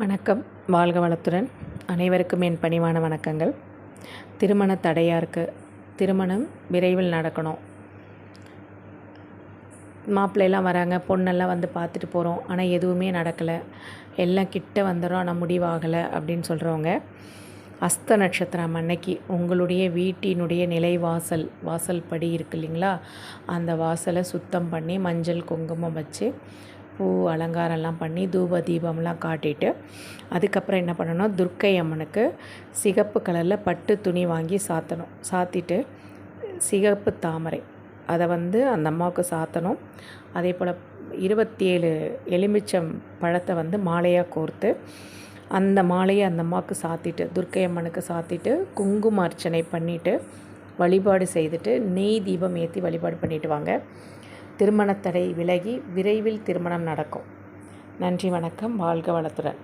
வணக்கம். வாழ்க வளத்துடன். அனைவருக்கும் என் பணிவான வணக்கங்கள். திருமண தடையாக இருக்குது திருமணம் விரைவில் நடக்கணும். மாப்பிள்ளையெல்லாம் வராங்க பொண்ணெல்லாம் வந்து பார்த்துட்டு போகிறோம் ஆனால் எதுவுமே நடக்கலை. எல்லாம் கிட்ட வந்துடும் ஆனால் முடிவாகலை அப்படின்னு சொல்கிறவங்க அஸ்த நட்சத்திரம் அன்னைக்கு உங்களுடைய வீட்டினுடைய நிலைவாசல் வாசல் படி இருக்கு இல்லைங்களா? அந்த வாசலை சுத்தம் பண்ணி மஞ்சள் குங்குமம் வச்சு பூ அலங்காரம்லாம் பண்ணி தூப தீபம்லாம் காட்டிட்டு அதுக்கப்புறம் என்ன பண்ணணும்? துர்க்கை அம்மனுக்கு சிகப்பு கலரில் பட்டு துணி வாங்கி சாத்தணும். சாத்திட்டு சிகப்பு தாமரை. அதை வந்து அந்த அம்மாவுக்கு சாத்தணும். அதே போல் இருபத்தி ஏழு எலுமிச்சம் பழத்தை வந்து மாலையாக கோர்த்து அந்த மாலையை அந்த அம்மாவுக்கு சாத்திட்டு துர்க்கை அம்மனுக்கு சாத்திட்டு குங்கும அர்ச்சனை பண்ணிவிட்டு வழிபாடு செய்துட்டு நெய் தீபம் ஏற்றி வழிபாடு பண்ணிவிட்டு வாங்க. திருமணத்தடை விலகி விரைவில் திருமணம் நடக்கும். நன்றி வணக்கம். வாழ்க வளத்துடன்.